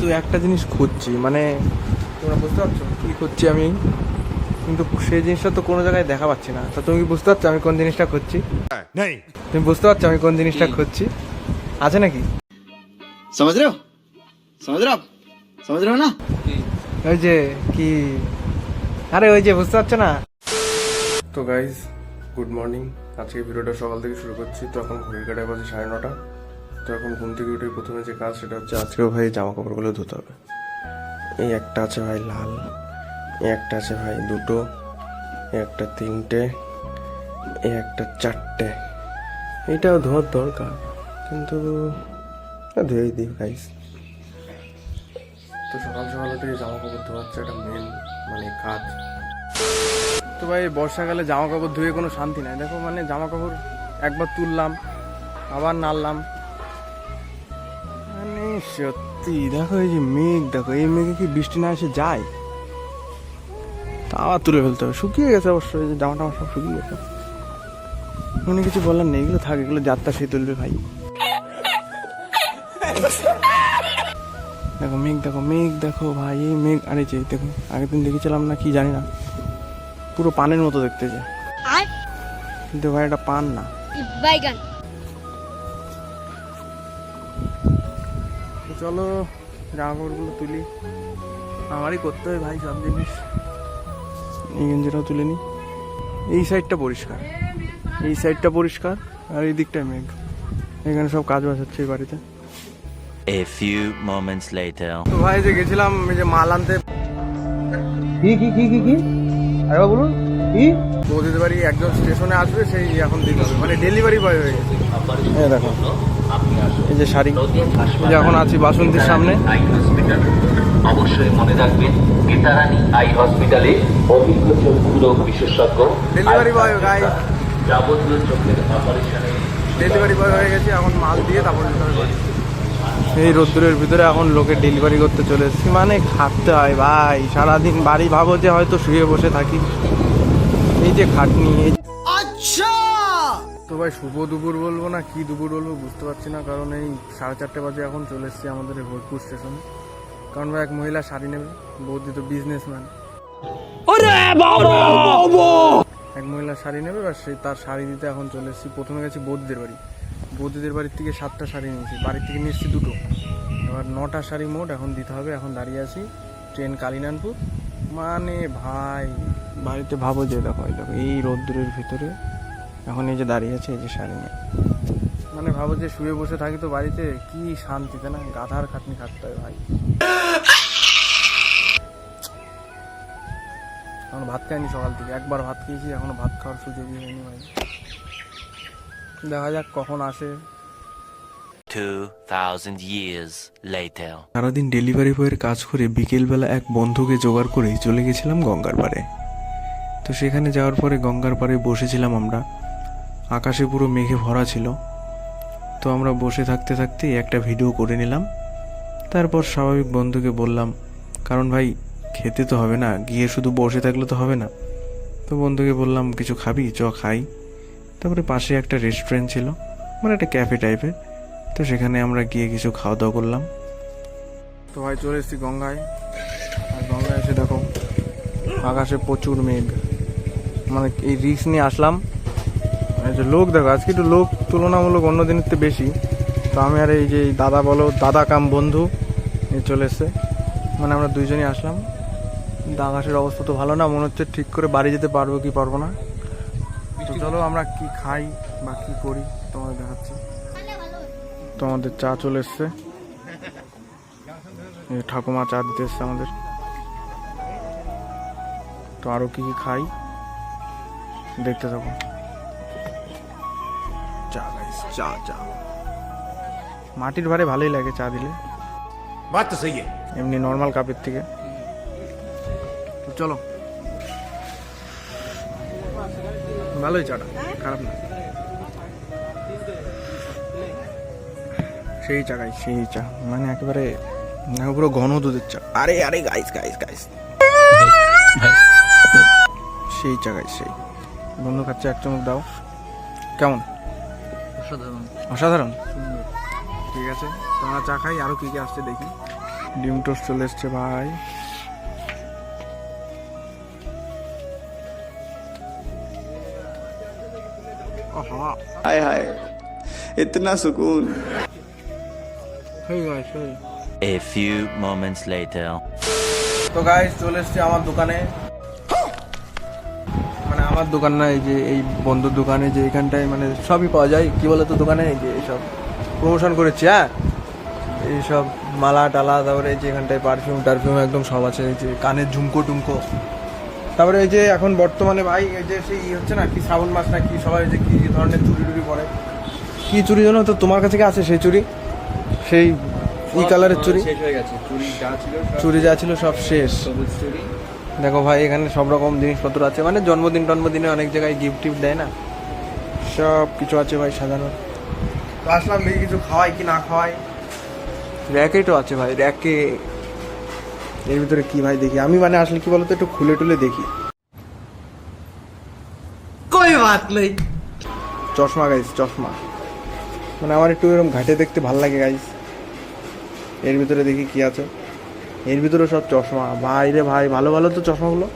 কিন্তু একটা জিনিস খুঁজছি মানে তোমরা বুঝতে পারছ কী খুঁজছি আমি? কিন্তু সেই জিনিসটা তো কোনো জায়গায় দেখা পাচ্ছি না। তা তুমি কি বুঝতে পারছ আমি কোন জিনিসটা খুঁজছি? তুমি বুঝতে পারছ আমি কোন জিনিসটা খুঁজছি? আছে নাকি? সমাজ রেও ওই যে কি? আরে ওই যে বুঝতে পারছ না? তো গাইজ গুড মর্নিং আজকে ভিডিওটা সকাল থেকে শুরু করছি। তো এখন ঘড়ি কাটায় বাজে সাড়ে নটা। তো এখন ঘুম থেকে উঠে প্রথমে যে কাজ সেটা হচ্ছে আজকেও ভাই জামা কাপড়গুলো ধুতে হবে। এই একটা আছে ভাই লাল একটা আছে ভাই দুটো একটা তিনটে, এই একটা চারটে। এটাও ধোয়ার দরকার, কিন্তু ধুয়েই দিই গাইজ তো সকাল সকাল উঠে জামা কাপড় ধোয়াচ্ছে একটা মেন মানে কাজ। তো ভাই বর্ষাকালে জামা কাপড় ধুয়ে কোনো শান্তি নাই। দেখো মানে জামা কাপড় একবার তুললাম, আবার নাড়লাম। সত্যি দেখো এই যে মেঘ দেখো এই মেঘে কি বৃষ্টি না এসে যায়? তা আবার তুলে ফেলতে হবে শুকিয়ে গেছে অবশ্য এই যে জামা টামা সব শুকিয়ে গেছে। উনি কিছু বলার নেই এগুলো থাক এগুলো যাত্রা সে তুলবে ভাই। দেখো মেঘ দেখো মেঘ দেখো ভাই এই মেঘ আরে যে দেখো আগের দিন দেখেছিলাম না কি জানি না। পুরো পানের মতো দেখতে যে। কিন্তু ভাই এটা পান না। বাইগান। চলো জামা কাপড়গুলো তুলি। আমারই করতে হবে ভাই সব জিনিস। এই গেঞ্জিটাও তুলে নি। এই সাইডটা পরিষ্কার। এই সাইডটা পরিষ্কার আর এই দিকটা মেঘ। এখানে সব কাজ বাজ হচ্ছে এই বাড়িতে। A few moments later. তো ভাই যে গেছিলাম এই যে মাল আনতে। কি কি কি কি কি? আরে বলুন। কি? বৌদিদের বাড়ি একজন স্টেশনে আসবে সেই এখন দিতে হবে। মানে ডেলিভারি বয় হয়ে গেছে। দেখো। এই যে শাড়ি এই যে এখন আছি বাসন্তীর সামনে। অবশ্যই মনে রাখবেন গীতারানী আই হসপিটালে অভিজ্ঞ চক্ষু রোগ বিশেষজ্ঞ ডেলিভারি বয় গাই যাবতীয় চোখের অপারেশনে ডেলিভারি বয় হয়ে গেছে এখন মাল দিয়ে তারপর। এই রোদ্দুরের ভিতরে এখন লোকে ডেলিভারি করতে চলে এসেছি। মানে খাটতে হয় ভাই। সারাদিন বাড়ি ভাবো যে হয়তো শুয়ে বসে থাকি। এই যে খাটনি এই ভাই শুভ দুপুর বলব না কি দুপুর বলব বুঝতে পারছি না কারণ এই সাড়ে চারটে বাজে এখন চলে এসেছি আমাদের এই ভোজপুর স্টেশনে। কারণ ভাই এক মহিলা শাড়ি নেবে বৌদি তো বিজনেসম্যান এক মহিলা শাড়ি নেবে বা সে তার শাড়ি দিতে এখন চলে এসেছি। প্রথমে গেছি বৌদিদের বাড়ি। বৌদিদের বাড়ির থেকে সাতটা শাড়ি নিয়েছি বাড়ির থেকে নিয়ে এসেছি দুটো। এবার নটা শাড়ি মোট এখন দিতে হবে এখন দাঁড়িয়ে আছি ট্রেন কালিনানপুর। মানে ভাই বাড়িতে ভাবো যে দেখো এই দেখো এই রোদ্দুরের ভিতরে এখন এই যে দাঁড়িয়ে আছে এই যে শাড়ি নিয়ে। মানে ভাবো যে শুয়ে বসে থাকি তো বাড়িতে কি শান্তিতে না গাধার খাটনি খাটতে হয় ভাই। এখন ভাত খাইনি সকাল থেকে একবার ভাত খেয়েছি এখনও ভাত খাওয়ার সুযোগই হয়নি ভাই। দেখা যাক কখন আসে। 2,000 years later. সারাদিন ডেলিভারি বয়ের কাজ করে বিকেলবেলা এক বন্ধুকে জোগাড় করে চলে গেছিলাম গঙ্গার পাড়ে। তো সেখানে যাওয়ার পরে গঙ্গার পাড়ে বসেছিলাম আমরা। আকাশে পুরো মেঘে ভরা ছিল। তো আমরা বসে থাকতে থাকতেই একটা ভিডিও করে নিলাম। তারপর স্বাভাবিক বন্ধুকে বললাম, কারণ ভাই, খেতে তো হবে না, গিয়ে শুধু বসে থাকলে তো হবে না। তো বন্ধুকে বললাম, কিছু খাবি? চ, খাই। তারপরে পাশে একটা রেস্টুরেন্ট ছিল মানে একটা ক্যাফে টাইপের তো সেখানে আমরা গিয়ে কিছু খাওয়া দাওয়া করলাম। তো ভাই, চলে এসেছি গঙ্গায়। আর গঙ্গায় এসে দেখো, আকাশে প্রচুর মেঘ। মানে এই রিক্স নিয়ে আসলাম যে লোক দেখো, আজকে একটু লোক তুলনামূলক অন্য দিনের থেকে বেশি। তো আমি আর এই যে দাদা বলো, দাদা কাম বন্ধু চলে এসছে। মানে আমরা দুইজনই আসলাম। আকাশের অবস্থা তো ভালো না, মনে হচ্ছে ঠিক করে বাড়ি যেতে পারব কি পারব না। তো চলো আমরা কি খাই বা কি করি, তোমাদের দেখাচ্ছি। তো আমাদের চা চলে এসছে। ঠাকুমা চা দিতে এসছে আমাদের। তো আরও কি কি খাই, দেখতে থাকো। চা চা। মাটির ভারে ভালোই লাগে চা দিলে। বাত তো সহি এমনি নর্মাল কাপের থেকে। চলো। ভালোই চাটা খারাপ না। সেই চা গাইস সেই চা। মানে একেবারে মানে পুরো ঘন দুধের চা। আরে আরে গাইস গাইস গাইস সেই চা গাইস সেই। বন্ধু খাচ্ছে এক চমক দাও। কেমন? অসাধারণ। অসাধারণ। ঠিক আছে তো চা খাই আরও কি কি আসছে দেখি। ডিম টোস্ট চলে এসছে ভাই। হায় হায় ইতনা সুকুন। A few moments later. তো গাইস চলে এসছে আমার দোকানে। আমার দোকান না এই যে এই বন্ধুর দোকানে যে এখানটায় মানে সবই পাওয়া যায়। কি বলতো দোকানে? এই যে এইসব প্রমোশন করেছি হ্যাঁ? এইসব মালা টালা তারপরে এই যে এখানটায় পারফিউম টারফিউম একদম সব আছে এই যে কানের ঝুমকো টুমকো। তারপরে এই যে এখন বর্তমানে ভাই এই যে সেই ই হচ্ছে না কি শ্রাবণ মাস না কি সবাই যে কি ধরনের চুরি টুরি পরে কি চুরি জানো তো তোমার কাছে কি আছে সেই চুরি? সেই ই কালারের চুরি? শেষ হয়ে গেছে চুরি যা ছিল সব চুরি যা ছিল সব শেষ। সবুজ চুরি। দেখো ভাই এখানে সব রকম জিনিসপত্র আছে। মানে জন্মদিন টন্মদিনে অনেক জায়গায় গিফট টিফট দেয় না? সব কিছু আছে ভাই সাজানো। তো আসলাম দেখি কিছু খাওয়াই কি না খাওয়াই। র্যাকেই তো আছে ভাই র্যাকে। এর ভিতরে কি ভাই দেখি? আমি মানে আসলে কি বলতো একটু খুলে টুলে দেখি। কই বাত নেই চশমা গাইস চশমা। মানে আমার একটু এরকম ঘাটে দেখতে ভালো লাগে গাইস এর ভিতরে দেখি কি আছে। এর ভিতরে সব চশমা। ভাই রে ভাই, ভালো ভালো তো চশমাগুলো?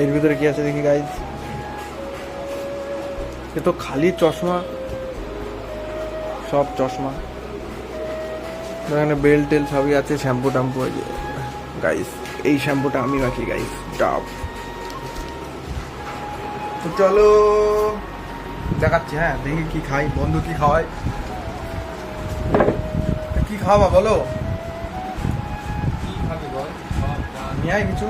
এর ভিতরে কি আছে দেখি গাইস এ তো খালি চশমা। সব চশমা। এখানে বেল টেল সবই আছে, শ্যাম্পু ট্যাম্পু গাইস এই শ্যাম্পুটা আমি রাখি গাইস ডাব তো চলো, দেখাচ্ছি হ্যাঁ দেখি কি খাই, বন্ধু কি খাওয়াই তা কি খাওয়াবা, বলো? নিয়ে কিছু।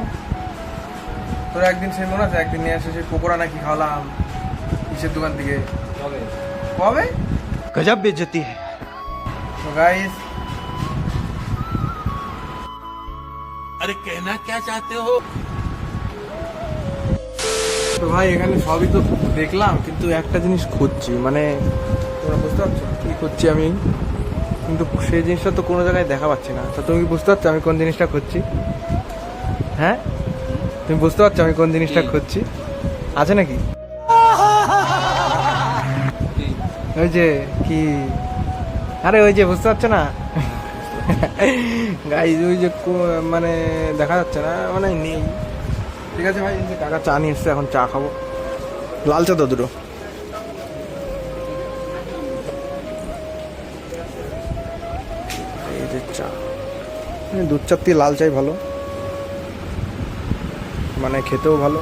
তোর একদিন সে মনে আছে? একদিন নিয়ে আসে সে পকোড়া নাকি খাওয়ালাম কিসের দোকান থেকে? কবে? গজাব গজব বেজতি গাইস আরে কেনা কে চাতে হো তো ভাই এখানে সবই তো দেখলাম কিন্তু একটা জিনিস খুঁজছি। মানে তোমরা বুঝতে পারছ কি খুঁজছি আমি? কিন্তু সেই জিনিসটা তো কোনো জায়গায় দেখা পাচ্ছি না। তো তুমি কি বুঝতে পারছ আমি কোন জিনিসটা খুঁজছি? হ্যাঁ? তুমি বুঝতে পারছ আমি কোন জিনিসটা খুঁজছি? আছে নাকি? ওই যে কি? আরে ওই যে বুঝতে পারছ না? গাইজ ওই যে কো- মানে দেখা যাচ্ছে না মানে নেই। ঠিক আছে ভাই কাকা চা নিয়ে এসছে এখন চা খাব। লাল চা তো দুটো। এই যে চা। দুধ চার থেকে লাল চাই ভালো। মানে খেতেও ভালো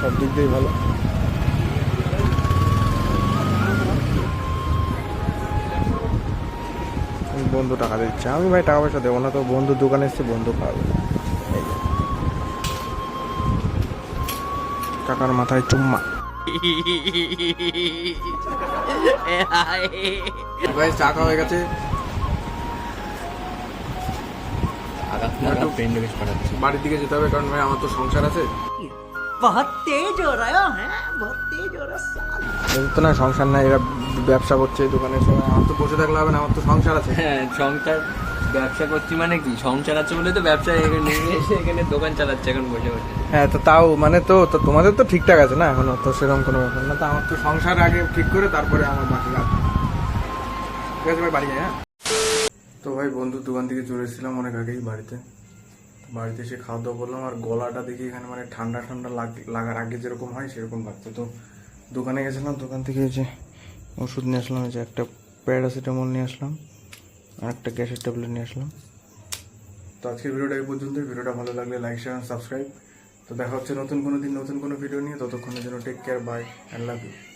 সব দিক দিয়েই ভালো। বন্ধু টাকা দিচ্ছে। আমি ভাই টাকা পয়সা দেবো না তো বন্ধুর দোকানে এসছে বন্ধু খাওয়াবে। কাকার মাথায় চুম্মা। ভাই চা খাওয়া হয়ে গেছে। হ্যাঁ, বাড়ির দিকে যেতে হবে কারণ ভাই আমার তো সংসার আছে। সংসার না এরা ব্যবসা করছে দোকানে আমার তো বসে থাকলে হবে না আমার তো সংসার আছে। হ্যাঁ সংসার ব্যবসা করছি মানে কি? সংসার আছে বলে তো ব্যবসা এখানে এসে এখানে দোকান চালাচ্ছে এখন বসে বসে। হ্যাঁ তো তাও মানে তো তোমাদের তো ঠিকঠাক আছে না এখন? তো সেরকম কোনো ব্যাপার না। তো আমার তো সংসার আগে ঠিক করে তারপরে আমার বাকি কাজ। ঠিক আছে ভাই বাড়ি যাই হ্যাঁ? তো ভাই বন্ধু দোকান থেকে চলে এসেছিলাম অনেক আগেই বাড়িতে। বাড়িতে এসে খাওয়া দাওয়া করলাম আর গলাটা দেখি এখানে মানে ঠান্ডা ঠান্ডা লাগ- লাগার আগে যেরকম হয় সেরকম লাগছে। তো দোকানে গেছিলাম, দোকান থেকে যে ওষুধ নিয়ে আসলাম যে একটা প্যারাসিটামল নিয়ে আসলাম, আর একটা গ্যাসের ট্যাবলেট নিয়ে আসলাম। তো আজকের ভিডিওটা এই পর্যন্ত ভিডিওটা ভালো লাগলে লাইক শেয়ার সাবস্ক্রাইব তো দেখা হচ্ছে নতুন কোনো দিন, নতুন কোনো ভিডিও নিয়ে। ততক্ষণের জন্য take care bye and love you